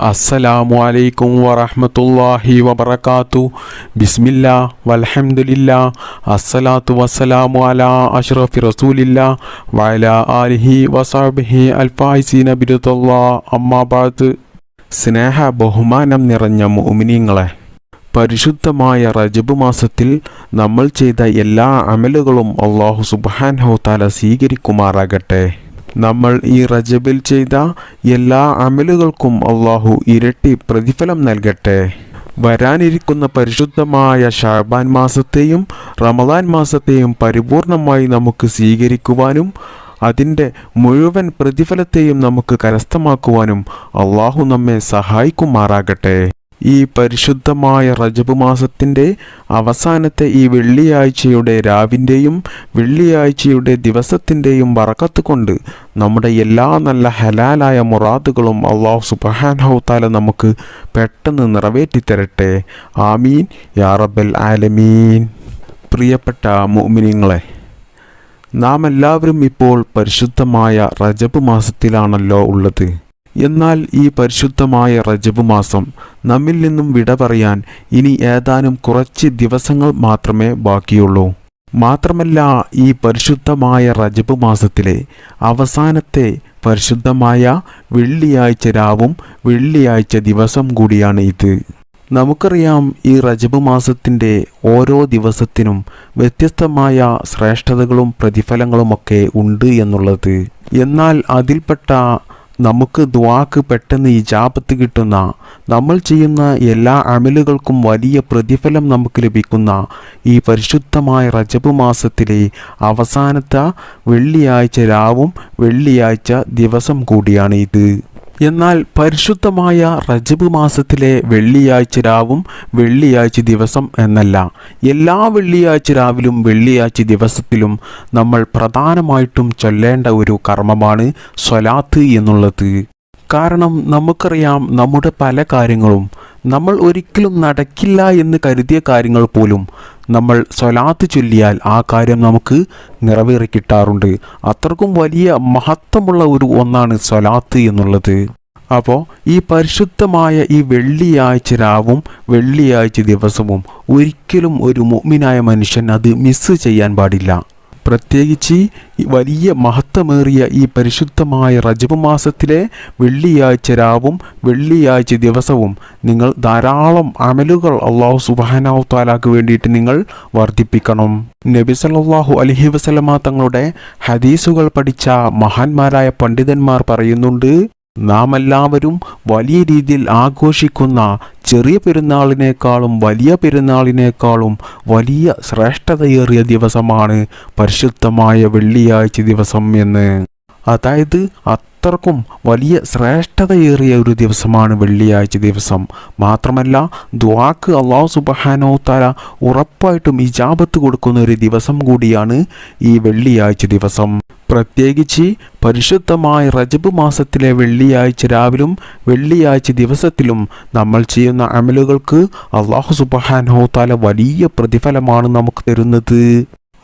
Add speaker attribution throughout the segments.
Speaker 1: അസ്സലാമു അലൈക്കും വറഹ്മത്തുള്ളാഹി വബറകാതു ബിസ്മില്ലാ വൽഹംദുലില്ലാ അസ്സലാത്തു വസ്സലാമു അലാ അഷ്റഫി റസൂലില്ലാ വഅലാ ആലിഹി വസഹ്ബിഹി അൽഫായിസി ബിരുദല്ലാ അമ്മാ ബഅദ് സ്നേഹ ബഹുമാനം നിറഞ്ഞ മുഅ്മിനീങ്ങളെ പരിശുദ്ധമായ റജബ് മാസത്തിൽ നമ്മൾ ചെയ്ത എല്ലാ അമലുകളും അള്ളാഹു സുബ്ഹാനഹു വതആല സ്വീകരിക്കുമാറാകട്ടെ. നമ്മൾ ഈ റജബിൽ ചെയ്ത എല്ലാ അമലുകൾക്കും അള്ളാഹു ഇരട്ടി പ്രതിഫലം നൽകട്ടെ. വരാനിരിക്കുന്ന പരിശുദ്ധമായ ഷാബാൻ മാസത്തെയും റമദാൻ മാസത്തെയും പരിപൂർണമായി നമുക്ക് സ്വീകരിക്കുവാനും അതിന്റെ മുഴുവൻ പ്രതിഫലത്തെയും നമുക്ക് കരസ്ഥമാക്കുവാനും അള്ളാഹു നമ്മെ സഹായിക്കുമാറാകട്ടെ. ഈ പരിശുദ്ധമായ റജബ് മാസത്തിന്റെ അവസാനത്തെ ഈ വെള്ളിയാഴ്ചയുടെ രാവിന്റെയും വെള്ളിയാഴ്ചയുടെ ദിവസത്തിന്റെയും വറക്കത്ത് കൊണ്ട് നമ്മുടെ എല്ലാ നല്ല ഹലാലായ മുറാദുകളും അള്ളാഹു സുബഹാനഹുത്താല നമുക്ക് പെട്ടെന്ന് നിറവേറ്റിത്തരട്ടെ. ആമീൻ. യാറബൽ ആലമീൻ. പ്രിയപ്പെട്ട മോമിനിങ്ങളെ നാം എല്ലാവരും ഇപ്പോൾ പരിശുദ്ധമായ റജബ് മാസത്തിലാണല്ലോ ഉള്ളത്. എന്നാൽ ഈ പരിശുദ്ധമായ റജബ് മാസം നമ്മിൽ നിന്നും വിട പറയാൻ ഇനി ഏതാനും കുറച്ച് ദിവസങ്ങൾ മാത്രമേ ബാക്കിയുള്ളൂ. മാത്രമല്ല ഈ പരിശുദ്ധമായ റജബ് മാസത്തിലെ അവസാനത്തെ പരിശുദ്ധമായ വെള്ളിയാഴ്ച രാവും വെള്ളിയാഴ്ച ദിവസം കൂടിയാണ് ഇത്. നമുക്കറിയാം ഈ റജബ് മാസത്തിന്റെ ഓരോ ദിവസത്തിനും വ്യത്യസ്തമായ ശ്രേഷ്ഠതകളും പ്രതിഫലങ്ങളുമൊക്കെ ഉണ്ട് എന്നുള്ളത്. എന്നാൽ അതിൽപ്പെട്ട നമുക്ക് ദ്വാക്ക് പെട്ടെന്ന് ഇജാബത്ത് കിട്ടുന്ന നമ്മൾ ചെയ്യുന്ന എല്ലാ അമലുകൾക്കും വലിയ പ്രതിഫലം നമുക്ക് ലഭിക്കുന്ന ഈ പരിശുദ്ധമായ റജബ് മാസത്തിലെ അവസാനത്തെ വെള്ളിയാഴ്ച രാവും വെള്ളിയാഴ്ച ദിവസം കൂടിയാണ് ഇത് എന്നാൽ പരിശുദ്ധമായ റജബ് മാസത്തിലെ വെള്ളിയാഴ്ച രാവും വെള്ളിയാഴ്ച ദിവസം എന്നല്ല എല്ലാ വെള്ളിയാഴ്ച രാവിലും വെള്ളിയാഴ്ച ദിവസത്തിലും നമ്മൾ പ്രധാനമായിട്ടും ചൊല്ലേണ്ട ഒരു കർമ്മമാണ് സ്വലാത്ത് എന്നുള്ളത്. കാരണം നമുക്കറിയാം നമ്മുടെ പല കാര്യങ്ങളും നമ്മൾ ഒരിക്കലും നടക്കില്ല എന്ന് കരുതിയ കാര്യങ്ങൾ പോലും നമ്മൾ സ്വലാത്ത് ചൊല്ലിയാൽ ആ കാര്യം നമുക്ക് നിറവേറി കിട്ടാറുണ്ട്. അത്രക്കും വലിയ മഹത്വമുള്ള ഒരു ഒന്നാണ് സ്വലാത്ത് എന്നുള്ളത്. അപ്പോൾ ഈ പരിശുദ്ധമായ ഈ വെള്ളിയാഴ്ച രാവും വെള്ളിയാഴ്ച ദിവസവും ഒരിക്കലും ഒരു മുഅ്മിനായ മനുഷ്യൻ അത് മിസ്സ് ചെയ്യാൻ പാടില്ല. പ്രത്യേകിച്ച് വലിയ മഹത്വമേറിയ ഈ പരിശുദ്ധമായ റജബ് മാസത്തിലെ വെള്ളിയാഴ്ച രാവും വെള്ളിയാഴ്ച ദിവസവും നിങ്ങൾ ധാരാളം അമലുകൾ അള്ളാഹു സുബാനാവു താലാക്ക് വേണ്ടിയിട്ട് നിങ്ങൾ വർദ്ധിപ്പിക്കണം. നബി സല്ലല്ലാഹു അലഹി വസല്ലമ തങ്ങളുടെ ഹദീസുകൾ പഠിച്ച മഹാന്മാരായ പണ്ഡിതന്മാർ പറയുന്നുണ്ട് നാം എല്ലാവരും വലിയ രീതിയിൽ ആഘോഷിക്കുന്ന ചെറിയ പെരുന്നാളിനേക്കാളും വലിയ പെരുന്നാളിനേക്കാളും വലിയ ശ്രേഷ്ഠതയേറിയ ദിവസമാണ് പരിശുദ്ധമായ വെള്ളിയാഴ്ച ദിവസം എന്ന്. അതായത് അത്രക്കും വലിയ ശ്രേഷ്ഠതയേറിയ ഒരു ദിവസമാണ് വെള്ളിയാഴ്ച ദിവസം. മാത്രമല്ല ദ്വാക്ക് അള്ളാഹു സുബഹാനോ താര ഉറപ്പായിട്ടും ഇജാബത്ത് കൊടുക്കുന്ന ഒരു ദിവസം കൂടിയാണ് ഈ വെള്ളിയാഴ്ച ദിവസം. പ്രത്യേകിച്ച് പരിശുദ്ധമായ റജബ് മാസത്തിലെ വെള്ളിയാഴ്ച രാവിലും വെള്ളിയാഴ്ച ദിവസത്തിലും നമ്മൾ ചെയ്യുന്ന അമലുകൾക്ക് അള്ളാഹു സുബഹാൻ താല വലിയ പ്രതിഫലമാണ് നമുക്ക് തരുന്നത്.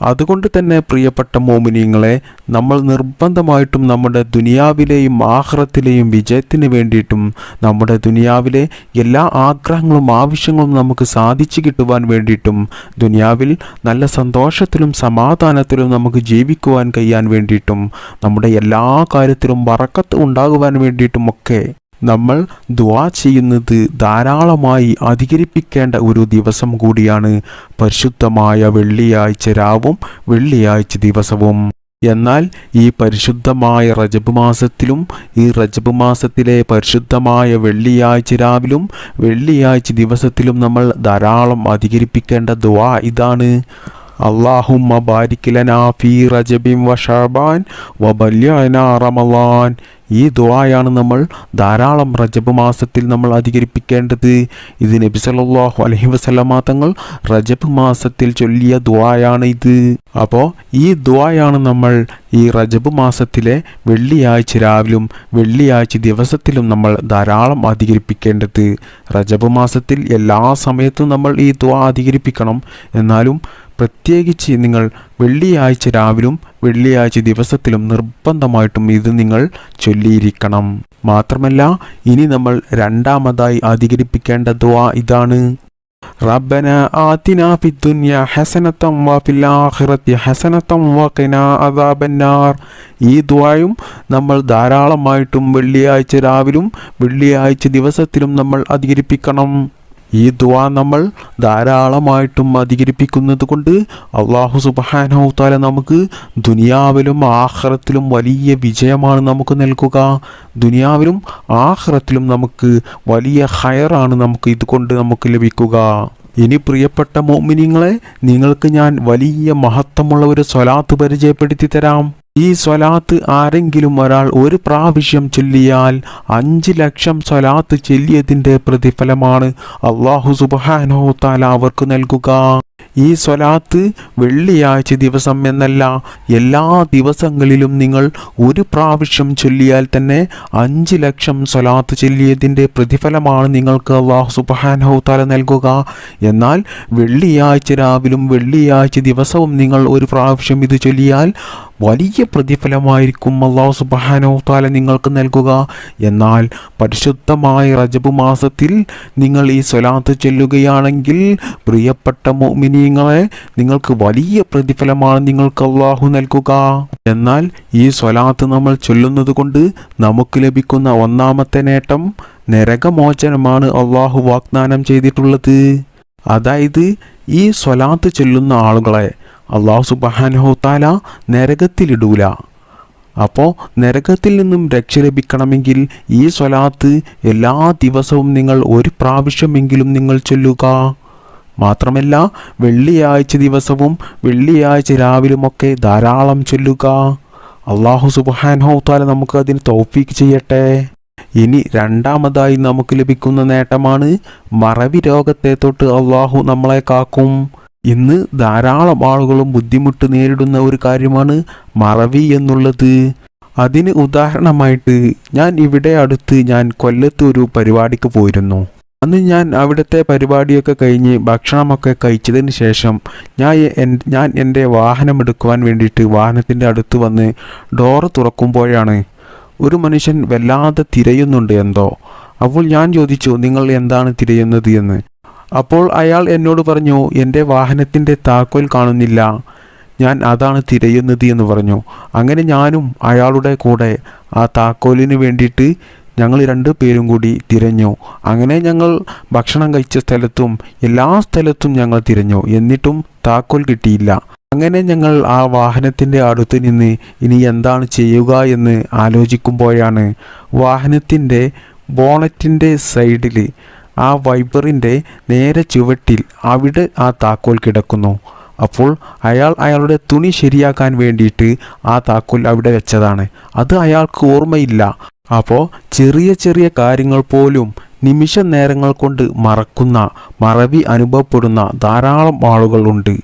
Speaker 1: അതുകൊണ്ട് തന്നെ പ്രിയപ്പെട്ട മോമിനിയങ്ങളെ നമ്മൾ നിർബന്ധമായിട്ടും നമ്മുടെ ദുനിയാവിലെയും ആഹ്റത്തിലെയും വിജയത്തിന് വേണ്ടിയിട്ടും നമ്മുടെ ദുനിയാവിലെ എല്ലാ ആഗ്രഹങ്ങളും ആവശ്യങ്ങളും നമുക്ക് സാധിച്ചു കിട്ടുവാൻ വേണ്ടിയിട്ടും ദുനിയാവിൽ നല്ല സന്തോഷത്തിലും സമാധാനത്തിലും നമുക്ക് ജീവിക്കുവാൻ കഴിയാൻ വേണ്ടിയിട്ടും നമ്മുടെ എല്ലാ കാര്യത്തിലും വറക്കത്ത് ഉണ്ടാകുവാൻ വേണ്ടിയിട്ടുമൊക്കെ നമ്മൾ ദ്വാ ചെയ്യുന്നത് ധാരാളമായി അധികരിപ്പിക്കേണ്ട ഒരു ദിവസം കൂടിയാണ് പരിശുദ്ധമായ വെള്ളിയാഴ്ച രാവും വെള്ളിയാഴ്ച ദിവസവും. എന്നാൽ ഈ പരിശുദ്ധമായ റജബ് മാസത്തിലും ഈ റജബ് മാസത്തിലെ പരിശുദ്ധമായ വെള്ളിയാഴ്ച രാവിലും വെള്ളിയാഴ്ച ദിവസത്തിലും നമ്മൾ ധാരാളം അധികരിപ്പിക്കേണ്ട ദ്വാ ഇതാണ്. അള്ളാഹുമ്മ ബാരിക്കിലനാ ഫീ റജബിം വ ഷഅബാൻ വ ബല്യനാ റമളാൻ. ഈ ദുആയാണ് നമ്മൾ ധാരാളം റജബ് മാസത്തിൽ നമ്മൾ അധികരിപ്പിക്കേണ്ടത്. ഇത് നബി സല്ലല്ലാഹു അലൈഹി വസല്ലമ തങ്ങൾ റജബ് മാസത്തിൽ ചൊല്ലിയ ദുആയാണ് ഇത്. അപ്പോൾ ഈ ദുആയാണ് നമ്മൾ ഈ റജബ് മാസത്തിലെ വെള്ളിയാഴ്ച രാവിലും വെള്ളിയാഴ്ച ദിവസത്തിലും നമ്മൾ ധാരാളം അധികരിപ്പിക്കേണ്ടത്. റജബ് മാസത്തിൽ എല്ലാ സമയത്തും നമ്മൾ ഈ ദുആ അധികരിപ്പിക്കണം. എന്നാലും പ്രത്യേകിച്ച് നിങ്ങൾ വെള്ളിയാഴ്ച രാവിലും വെള്ളിയാഴ്ച ദിവസത്തിലും നിർബന്ധമായിട്ടും ഇത് നിങ്ങൾ ചൊല്ലിയിരിക്കണം. മാത്രമല്ല ഇനി നമ്മൾ രണ്ടാമതായി അധികരിപ്പിക്കേണ്ട ദുആ ഇതാണ്. റബ്ബന വഫിൽ അദാബന്നാർ. ഈ ദുആയും നമ്മൾ ധാരാളമായിട്ടും വെള്ളിയാഴ്ച രാവിലും വെള്ളിയാഴ്ച ദിവസത്തിലും നമ്മൾ അധികരിപ്പിക്കണം. ഈ ദുആ നമ്മൾ ധാരാളമായിട്ടും അധികരിപ്പിക്കുന്നത് കൊണ്ട് അള്ളാഹു സുബാനഹുത്താല നമുക്ക് ദുനിയാവിലും ആഹ്റത്തിലും വലിയ വിജയമാണ് നമുക്ക് നൽകുക. ദുനിയാവിലും ആഹ്റത്തിലും നമുക്ക് വലിയ ഹയറാണ് നമുക്ക് ഇതുകൊണ്ട് നമുക്ക് ലഭിക്കുക. ഇനി പ്രിയപ്പെട്ട മോമിനിങ്ങളെ നിങ്ങൾക്ക് ഞാൻ വലിയ മഹത്വമുള്ള ഒരു സ്വലാത്ത് പരിചയപ്പെടുത്തി തരാം. ഈ സ്വലാത്ത് ആരെങ്കിലും ഒരാൾ ഒരു പ്രാവശ്യം ചൊല്ലിയാൽ അഞ്ച് ലക്ഷം സ്വലാത്ത് ചൊല്ലിയതിന്റെ പ്രതിഫലമാണ് അള്ളാഹു സുബഹാനോ താല അവർക്ക് നൽകുക. ഈ സ്വലാത്ത് വെള്ളിയാഴ്ച ദിവസം എന്നല്ല എല്ലാ ദിവസങ്ങളിലും നിങ്ങൾ ഒരു പ്രാവശ്യം ചൊല്ലിയാൽ തന്നെ അഞ്ച് ലക്ഷം സ്വലാത്ത് ചൊല്ലിയതിന്റെ പ്രതിഫലമാണ് നിങ്ങൾക്ക് അള്ളാഹു സുബാനോ താല നൽകുക. എന്നാൽ വെള്ളിയാഴ്ച രാവിലും വെള്ളിയാഴ്ച ദിവസവും നിങ്ങൾ ഒരു പ്രാവശ്യം ഇത് ചൊല്ലിയാൽ വലിയ പ്രതിഫലമായിരിക്കും അള്ളാഹു സുബാനോ താല നിങ്ങൾക്ക് നൽകുക. എന്നാൽ പരിശുദ്ധമായ റജബ് മാസത്തിൽ നിങ്ങൾ ഈ സ്വലാത്ത് ചെല്ലുകയാണെങ്കിൽ പ്രിയപ്പെട്ട മോമിനിയങ്ങളെ നിങ്ങൾക്ക് വലിയ പ്രതിഫലമാണ് നിങ്ങൾക്ക് അള്ളാഹു നൽകുക. എന്നാൽ ഈ സ്വലാത്ത് നമ്മൾ ചൊല്ലുന്നത് കൊണ്ട് നമുക്ക് ലഭിക്കുന്ന ഒന്നാമത്തെ നേട്ടം നരകമോചനമാണ് അള്ളാഹു വാഗ്ദാനം ചെയ്തിട്ടുള്ളത്. അതായത് ഈ സ്വലാത്ത് ചൊല്ലുന്ന ആളുകളെ അള്ളാഹു സുബാനഹുത്താല നരകത്തിലിടൂല. അപ്പോൾ നരകത്തിൽ നിന്നും രക്ഷ ലഭിക്കണമെങ്കിൽ ഈ സ്വലാത്ത് എല്ലാ ദിവസവും നിങ്ങൾ ഒരു പ്രാവശ്യമെങ്കിലും നിങ്ങൾ ചൊല്ലുക. മാത്രമല്ല വെള്ളിയാഴ്ച ദിവസവും വെള്ളിയാഴ്ച രാവിലുമൊക്കെ ധാരാളം ചൊല്ലുക. അള്ളാഹു താല നമുക്ക് അതിന് തോഫീക്ക് ചെയ്യട്ടെ. ഇനി രണ്ടാമതായി നമുക്ക് ലഭിക്കുന്ന നേട്ടമാണ് മറവി രോഗത്തെ തൊട്ട് അള്ളാഹു നമ്മളെ കാക്കും. ഇന്ന് ധാരാളം ആളുകളും ബുദ്ധിമുട്ട് നേരിടുന്ന ഒരു കാര്യമാണ് മറവി എന്നുള്ളത്. അതിന് ഉദാഹരണമായിട്ട് ഞാൻ ഇവിടെ അടുത്ത് ഞാൻ കൊല്ലത്ത് ഒരു പരിപാടിക്ക് പോയിരുന്നു. അന്ന് ഞാൻ അവിടുത്തെ പരിപാടിയൊക്കെ കഴിഞ്ഞ് ഭക്ഷണമൊക്കെ കഴിച്ചതിന് ശേഷം ഞാൻ ഞാൻ എന്റെ വാഹനം എടുക്കുവാൻ വേണ്ടിയിട്ട് വാഹനത്തിന്റെ അടുത്ത് വന്ന് ഡോറ് തുറക്കുമ്പോഴാണ് ഒരു മനുഷ്യൻ വല്ലാതെ തിരയുന്നുണ്ട് എന്തോ. അപ്പോൾ ഞാൻ ചോദിച്ചു നിങ്ങൾ എന്താണ് തിരയുന്നത്? എന്ന്. അപ്പോൾ അയാൾ എന്നോട് പറഞ്ഞു എന്റെ വാഹനത്തിന്റെ താക്കോൽ കാണുന്നില്ല. ഞാൻ അതാണ് തിരയുന്നത് എന്ന് പറഞ്ഞു. അങ്ങനെ ഞാനും അയാളുടെ കൂടെ ആ താക്കോലിന് വേണ്ടിയിട്ട് ഞങ്ങൾ രണ്ട് പേരും കൂടി തിരഞ്ഞു. അങ്ങനെ ഞങ്ങൾ ഭക്ഷണം കഴിച്ച സ്ഥലത്തും എല്ലാ സ്ഥലത്തും ഞങ്ങൾ തിരഞ്ഞു. എന്നിട്ടും താക്കോൽ കിട്ടിയില്ല. അങ്ങനെ ഞങ്ങൾ ആ വാഹനത്തിന്റെ അടുത്ത് നിന്ന് ഇനി എന്താണ് ചെയ്യുക എന്ന് ആലോചിക്കുമ്പോഴാണ് വാഹനത്തിന്റെ ബോണറ്റിന്റെ സൈഡിൽ ആ വൈബറിന്റെ നേരെ ചുവട്ടിൽ അവിടെ ആ താക്കോൽ കിടക്കുന്നു. അപ്പോൾ അയാൾ അയാളുടെ തുണി ശരിയാക്കാൻ വേണ്ടിയിട്ട് ആ താക്കോൽ അവിടെ വെച്ചതാണ്. അത് അയാൾക്ക് ഓർമ്മയില്ല. അപ്പോൾ ചെറിയ ചെറിയ കാര്യങ്ങൾ പോലും നിമിഷ നേരങ്ങൾ കൊണ്ട് മറക്കുന്ന മറവി അനുഭവപ്പെടുന്ന ധാരാളം ആളുകളുണ്ട്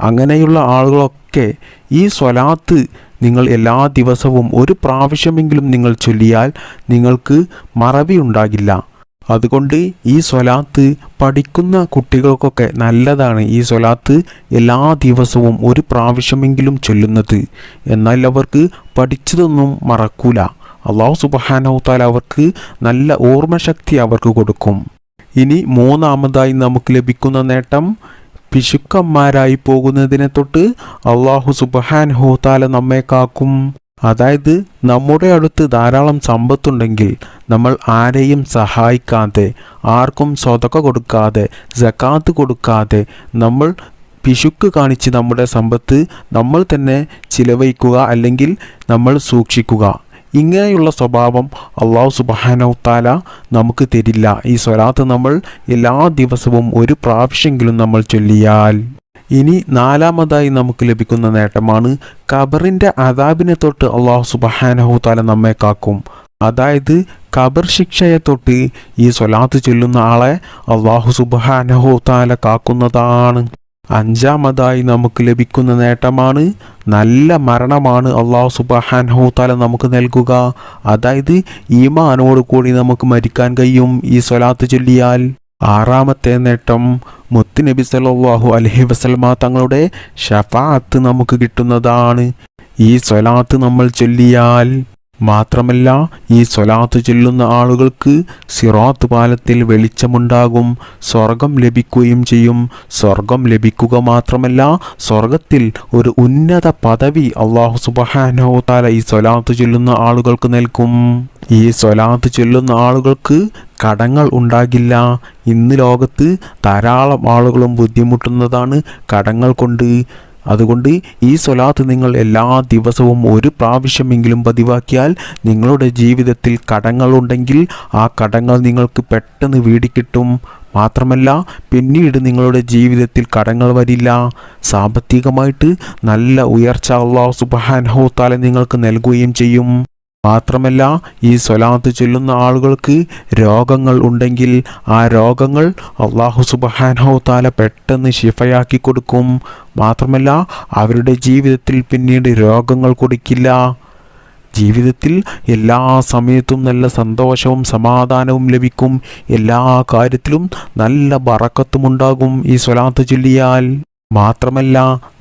Speaker 1: അങ്ങനെയുള്ള ആളുകളൊക്കെ ഈ സ്വലാത്ത് നിങ്ങൾ എല്ലാ ദിവസവും ഒരു പ്രാവശ്യമെങ്കിലും നിങ്ങൾ ചൊല്ലിയാൽ നിങ്ങൾക്ക് മറവി ഉണ്ടാകില്ല. അതുകൊണ്ട് ഈ സ്വലാത്ത് പഠിക്കുന്ന കുട്ടികൾക്കൊക്കെ നല്ലതാണ്. ഈ സ്വലാത്ത് എല്ലാ ദിവസവും ഒരു പ്രാവശ്യമെങ്കിലും ചൊല്ലുന്നത്. എന്നാൽ അവർക്ക് പഠിച്ചതൊന്നും മറക്കൂല. അള്ളാഹു സുബഹാനവുത്താൽ അവർക്ക് നല്ല ഓർമ്മശക്തി അവർക്ക് കൊടുക്കും. ഇനി മൂന്നാമതായി നമുക്ക് ലഭിക്കുന്ന നേട്ടം പിശുക്കന്മാരായി പോകുന്നതിനെ തൊട്ട് അള്ളാഹു സുബഹാൻ ഹോത്താല നമ്മെ കാക്കും. അതായത് നമ്മുടെ അടുത്ത് ധാരാളം സമ്പത്തുണ്ടെങ്കിൽ നമ്മൾ ആരെയും സഹായിക്കാതെ ആർക്കും സ്വതക്ക കൊടുക്കാതെ ജക്കാത്ത് കൊടുക്കാതെ നമ്മൾ പിശുക്ക് കാണിച്ച് നമ്മുടെ സമ്പത്ത് നമ്മൾ തന്നെ ചിലവഴിക്കുക അല്ലെങ്കിൽ നമ്മൾ സൂക്ഷിക്കുക. ഇങ്ങനെയുള്ള സ്വഭാവം അള്ളാഹു സുബാനൗത്താല നമുക്ക് തരില്ല. ഈ സ്വലാത്ത് നമ്മൾ എല്ലാ ദിവസവും ഒരു പ്രാവശ്യമെങ്കിലും നമ്മൾ ചൊല്ലിയാൽ. ഇനി നാലാമതായി നമുക്ക് ലഭിക്കുന്ന നേട്ടമാണ് ഖബറിന്റെ അതാബിനെ തൊട്ട് അള്ളാഹു സുബഹാനഹുതാല നമ്മെ കാക്കും. അതായത് ഖബർ ശിക്ഷയെ തൊട്ട് ഈ സ്വലാത്ത് ചൊല്ലുന്ന ആളെ അള്ളാഹു സുബഹാനഹുതാല കാക്കുന്നതാണ്. അഞ്ചാമതായി നമുക്ക് ലഭിക്കുന്ന നേട്ടമാണ് നല്ല മരണമാണ് അള്ളാഹു സുബഹാനഹുത്താല നമുക്ക് നൽകുക. അതായത് ഈമാനോട് കൂടി നമുക്ക് മരിക്കാൻ കഴിയും ഈ സ്വലാത്ത് ചൊല്ലിയാൽ. ആറാമത്തെ നേട്ടം മുത്തുനബി സലാഹു അലഹി വസല്ലമ തങ്ങളുടെ ഷഫാത്ത് നമുക്ക് കിട്ടുന്നതാണ്. ഈ സ്വലാത്ത് നമ്മൾ ചൊല്ലിയാൽ മാത്രമല്ല ഈ സ്വലാത്ത് ചൊല്ലുന്ന ആളുകൾക്ക് സിറാത്ത് പാലത്തിൽ വെളിച്ചമുണ്ടാകും സ്വർഗം ലഭിക്കുകയും ചെയ്യും. സ്വർഗം ലഭിക്കുക മാത്രമല്ല സ്വർഗത്തിൽ ഒരു ഉന്നത പദവി അള്ളാഹു സുബഹാനോ താല ഈ സ്വലാത്ത് ചൊല്ലുന്ന ആളുകൾക്ക് നൽകും. ഈ സ്വലാത്ത് ചൊല്ലുന്ന ആളുകൾക്ക് കടങ്ങൾ ഉണ്ടാകില്ല. ഇന്ന് ലോകത്ത് ധാരാളം ആളുകളും ബുദ്ധിമുട്ടുന്നതാണ് കടങ്ങൾ കൊണ്ട്. അതുകൊണ്ട് ഈ സ്വലാത്ത് നിങ്ങൾ എല്ലാ ദിവസവും ഒരു പ്രാവശ്യമെങ്കിലും പതിവാക്കിയാൽ നിങ്ങളുടെ ജീവിതത്തിൽ കടങ്ങളുണ്ടെങ്കിൽ ആ കടങ്ങൾ നിങ്ങൾക്ക് പെട്ടെന്ന് വീടിക്കിട്ടും മാത്രമല്ല പിന്നീട് നിങ്ങളുടെ ജീവിതത്തിൽ കടങ്ങൾ വരില്ല. സാമ്പത്തികമായിട്ട് നല്ല ഉയർച്ച അള്ളാഹു സുബാൻഹോ താല നിങ്ങൾക്ക് നൽകുകയും ചെയ്യും. മാത്രമല്ല ഈ സ്വലാത്ത് ചൊല്ലുന്ന ആളുകൾക്ക് രോഗങ്ങൾ ഉണ്ടെങ്കിൽ ആ രോഗങ്ങൾ അള്ളാഹു സുബഹാനോ താല പെട്ടെന്ന് ശിഫയാക്കി കൊടുക്കും. മാത്രമല്ല അവരുടെ ജീവിതത്തിൽ പിന്നീട് രോഗങ്ങൾ കൊടുക്കില്ല. ജീവിതത്തിൽ എല്ലാ സമയത്തും നല്ല സന്തോഷവും സമാധാനവും ലഭിക്കും. എല്ലാ കാര്യത്തിലും നല്ല ബറക്കത്തുമുണ്ടാകും ഈ സ്വലാത്ത് ചൊല്ലിയാൽ. മാത്രമല്ല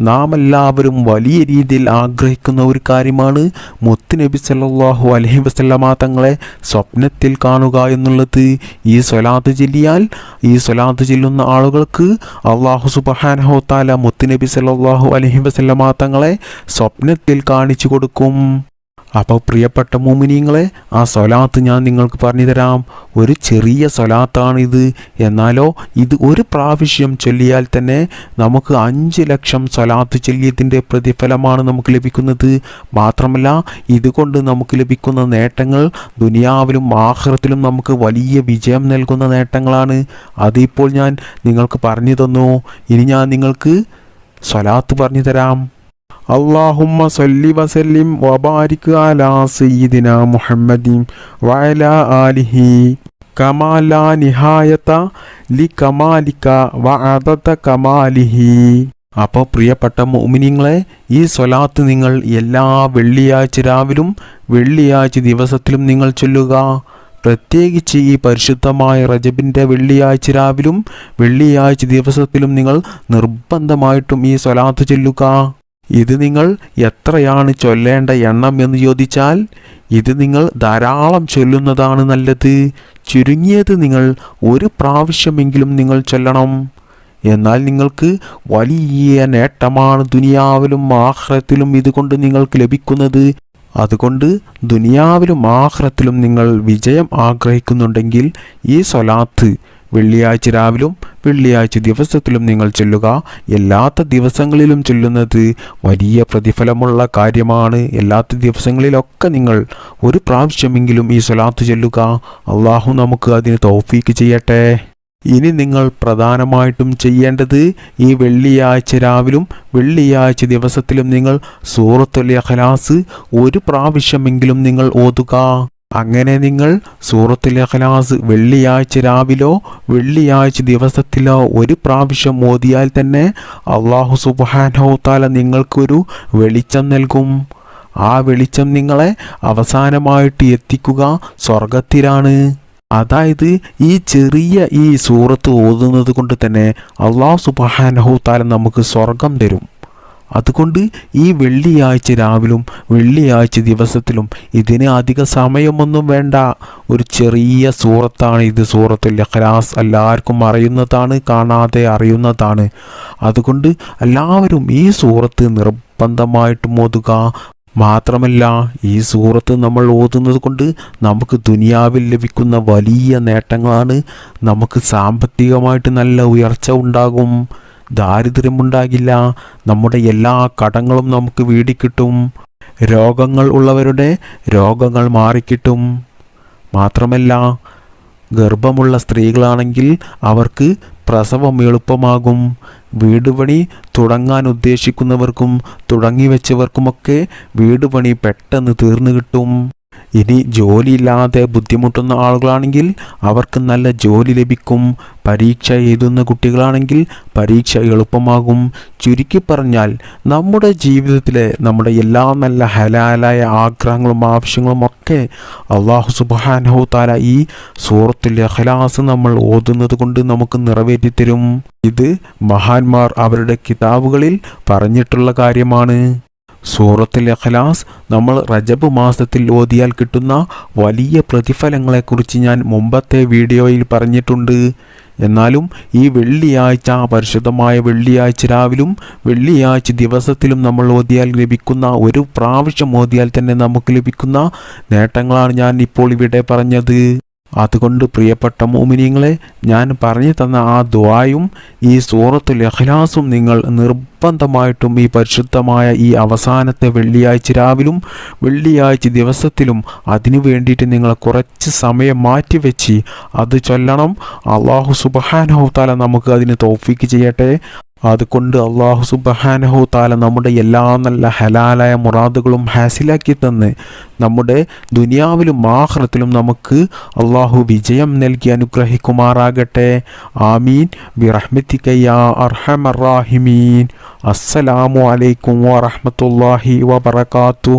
Speaker 1: നാം എല്ലാവരും വലിയ രീതിയിൽ ആഗ്രഹിക്കുന്ന ഒരു കാര്യമാണ് മുത്ത് നബി സല്ലാഹു അലഹി വസല്ലമ തങ്ങളെ സ്വപ്നത്തിൽ കാണുക എന്നുള്ളത്. ഈ സ്വലാത്ത് ചൊല്ലിയാൽ ഈ സ്വലാത്ത് ചൊല്ലുന്ന ആളുകൾക്ക് അള്ളാഹു സുബഹാനഹോത്താല താല മുത്തുനബി സല്ലാഹു അലഹി വസല്ലമ തങ്ങളെ സ്വപ്നത്തിൽ കാണിച്ചു കൊടുക്കും. അപ്പോൾ പ്രിയപ്പെട്ട മോമിനിയങ്ങളെ ആ സ്വലാത്ത് ഞാൻ നിങ്ങൾക്ക് പറഞ്ഞു തരാം ഒരു ചെറിയ സ്വലാത്താണിത്. എന്നാലോ ഇത് ഒരു പ്രാവശ്യം ചൊല്ലിയാൽ തന്നെ നമുക്ക് അഞ്ച് ലക്ഷം സ്വലാത്ത് ചൊല്ലിയതിന്റെ പ്രതിഫലമാണ് നമുക്ക് ലഭിക്കുന്നത്. മാത്രമല്ല ഇതുകൊണ്ട് നമുക്ക് ലഭിക്കുന്ന നേട്ടങ്ങൾ ദുനിയാവിലും ആഹ്റത്തിലും നമുക്ക് വലിയ വിജയം നൽകുന്ന നേട്ടങ്ങളാണ്. അതിപ്പോൾ ഞാൻ നിങ്ങൾക്ക് പറഞ്ഞു തന്നു. ഇനി ഞാൻ നിങ്ങൾക്ക് സ്വലാത്ത് പറഞ്ഞു തരാം അള്ളാഹുമ്മ സല്ലി വസല്ലിം വബാരിക് അലാ സയ്യിദിന മുഹമ്മദീം വയല ആലിഹി കമാല നിഹായത ലി കമാലിക വഅദത കമാലിഹി. അപ്പോൾ പ്രിയപ്പെട്ട മോമിനിങ്ങളെ ഈ സ്വലാത്ത് നിങ്ങൾ എല്ലാ വെള്ളിയാഴ്ച രാവിലും വെള്ളിയാഴ്ച ദിവസത്തിലും നിങ്ങൾ ചൊല്ലുക. പ്രത്യേകിച്ച് ഈ പരിശുദ്ധമായ റജബിന്റെ വെള്ളിയാഴ്ച രാവിലും വെള്ളിയാഴ്ച ദിവസത്തിലും നിങ്ങൾ നിർബന്ധമായിട്ടും ഈ സ്വലാത്ത് ചൊല്ലുക. ഇത് നിങ്ങൾ എത്രയാണ് ചൊല്ലേണ്ട എണ്ണം എന്ന് ചോദിച്ചാൽ ഇത് നിങ്ങൾ ധാരാളം ചൊല്ലുന്നതാണ് നല്ലത്. ചുരുങ്ങിയത് നിങ്ങൾ ഒരു പ്രാവശ്യമെങ്കിലും നിങ്ങൾ ചൊല്ലണം. എന്നാൽ നിങ്ങൾക്ക് വലിയ നേട്ടമാണ് ദുനിയാവിലും ആഹ്റത്തിലും ഇതുകൊണ്ട് നിങ്ങൾക്ക് ലഭിക്കുന്നത്. അതുകൊണ്ട് ദുനിയാവിലും ആഹ്റത്തിലും നിങ്ങൾ വിജയം ആഗ്രഹിക്കുന്നുണ്ടെങ്കിൽ ഈ സ്വലാത്ത് വെള്ളിയാഴ്ച രാവിലും വെള്ളിയാഴ്ച ദിവസത്തിലും നിങ്ങൾ ചെല്ലുക. എല്ലാത്ത ദിവസങ്ങളിലും ചെല്ലുന്നത് വലിയ പ്രതിഫലമുള്ള കാര്യമാണ്. എല്ലാത്ത ദിവസങ്ങളിലൊക്കെ നിങ്ങൾ ഒരു പ്രാവശ്യമെങ്കിലും ഈ സ്വലാത്ത് ചെല്ലുക. അള്ളാഹു നമുക്ക് അതിന് തോഫീക്ക് ചെയ്യട്ടെ. ഇനി നിങ്ങൾ പ്രധാനമായിട്ടും ചെയ്യേണ്ടത് ഈ വെള്ളിയാഴ്ച രാവിലും വെള്ളിയാഴ്ച ദിവസത്തിലും നിങ്ങൾ സൂറത്തുൽ ഇഖ്ലാസ് ഒരു പ്രാവശ്യമെങ്കിലും നിങ്ങൾ ഓതുക. അങ്ങനെ നിങ്ങൾ സൂറത്തുൽ ഇഖ്ലാസ് വെള്ളിയാഴ്ച രാവിലോ വെള്ളിയാഴ്ച ദിവസത്തിലോ ഒരു പ്രാവശ്യം ഓതിയാൽ തന്നെ അള്ളാഹു സുബ്ഹാനഹു താല നിങ്ങൾക്കൊരു വെളിച്ചം നൽകും. ആ വെളിച്ചം നിങ്ങളെ അവസാനമായിട്ട് എത്തിക്കുക സ്വർഗത്തിലാണ് അതായത് ഈ ചെറിയ ഈ സൂറത്ത് ഓതുന്നത് കൊണ്ട് തന്നെ അള്ളാഹു സുബ്ഹാനഹു താല നമുക്ക് സ്വർഗം തരും. അതുകൊണ്ട് ഈ വെള്ളിയാഴ്ച രാവിലും വെള്ളിയാഴ്ച ദിവസത്തിലും ഇതിന് അധിക സമയമൊന്നും വേണ്ട. ഒരു ചെറിയ സൂറത്താണ് ഇത്. സൂറത്തുൽ ഇഖ്ലാസ് എല്ലാവർക്കും അറിയുന്നതാണ് കാണാതെ അറിയുന്നതാണ്. അതുകൊണ്ട് എല്ലാവരും ഈ സൂറത്ത് നിർബന്ധമായിട്ട് ഓതുക. മാത്രമല്ല ഈ സൂറത്ത് നമ്മൾ ഓതുന്നത് കൊണ്ട് നമുക്ക് ദുനിയാവിൽ ലഭിക്കുന്ന വലിയ നേട്ടങ്ങളാണ്. നമുക്ക് സാമ്പത്തികമായിട്ട് നല്ല ഉയർച്ച ഉണ്ടാകും. ദാരിദ്ര്യമുണ്ടാകില്ല. നമ്മുടെ എല്ലാ കടങ്ങളും നമുക്ക് വീടിക്കിട്ടും രോഗങ്ങൾ ഉള്ളവരുടെ രോഗങ്ങൾ മാറിക്കിട്ടും. മാത്രമല്ല ഗർഭമുള്ള സ്ത്രീകളാണെങ്കിൽ അവർക്ക് പ്രസവം എളുപ്പമാകും. വീട് പണി തുടങ്ങാൻ ഉദ്ദേശിക്കുന്നവർക്കും തുടങ്ങി വെച്ചവർക്കുമൊക്കെ വീട് പണി പെട്ടെന്ന് തീർന്നു കിട്ടും. ഇനി ജോലിയില്ലാതെ ബുദ്ധിമുട്ടുന്ന ആളുകളാണെങ്കിൽ അവർക്ക് നല്ല ജോലി ലഭിക്കും. പരീക്ഷ എഴുതുന്ന കുട്ടികളാണെങ്കിൽ പരീക്ഷ എളുപ്പമാകും. ചുരുക്കി പറഞ്ഞാൽ നമ്മുടെ ജീവിതത്തിലെ നമ്മുടെ എല്ലാ നല്ല ഹലാലായ ആഗ്രഹങ്ങളും ആവശ്യങ്ങളും ഒക്കെ അള്ളാഹു സുബാനഹു താല ഈ സൂറത്തുൽ അഖലാസ് നമ്മൾ ഓതുന്നത് കൊണ്ട് നമുക്ക് നിറവേറ്റിത്തരും ഇത് മഹാന്മാർ അവരുടെ കിതാബുകളിൽ പറഞ്ഞിട്ടുള്ള കാര്യമാണ്. സൂറത്തുൽ അഖലാസ് നമ്മൾ റജബ് മാസത്തിൽ ഓതിയാൽ കിട്ടുന്ന വലിയ പ്രതിഫലങ്ങളെക്കുറിച്ച് ഞാൻ മുമ്പത്തെ വീഡിയോയിൽ പറഞ്ഞിട്ടുണ്ട്. എന്നാലും ഈ വെള്ളിയാഴ്ച പരിശുദ്ധമായ വെള്ളിയാഴ്ച രാവിലും വെള്ളിയാഴ്ച ദിവസത്തിലും നമ്മൾ ഓതിയാൽ ലഭിക്കുന്ന ഒരു പ്രാവശ്യം ഓതിയാൽ തന്നെ നമുക്ക് ലഭിക്കുന്ന നേട്ടങ്ങളാണ് ഞാൻ ഇപ്പോൾ ഇവിടെ പറഞ്ഞത്. അതുകൊണ്ട് പ്രിയപ്പെട്ട മോമിനിയങ്ങളെ ഞാൻ പറഞ്ഞു തന്ന ആ ദ്വായും ഈ സൂറത്തുൽ ഇഖ്ലാസും നിങ്ങൾ നിർബന്ധമായിട്ടും ഈ പരിശുദ്ധമായ ഈ അവസാനത്തെ വെള്ളിയാഴ്ച രാവിലും വെള്ളിയാഴ്ച ദിവസത്തിലും അതിനു വേണ്ടിയിട്ട് നിങ്ങൾ കുറച്ച് സമയം മാറ്റിവെച്ച് അത് ചൊല്ലണം. അള്ളാഹു സുബഹാനഹു താല നമുക്ക് അതിന് തോഫിക്ക് ചെയ്യട്ടെ. അതുകൊണ്ട് അള്ളാഹു സുബഹാനഹു താല നമ്മുടെ എല്ലാ നല്ല ഹലാലായ മുറാദുകളും ഹാസിലാക്കി തന്ന് നമ്മുടെ ദുനിയാവിലും ആഹ്റത്തിലും നമുക്ക് അള്ളാഹു വിജയം നൽകി അനുഗ്രഹിക്കുമാറാകട്ടെ. ആമീൻ. ബിറഹ്മത്തിക്കയ്യ അസ്സലാമു അലൈക്കും വറഹമത്തല്ലാഹി വബർക്കാത്തു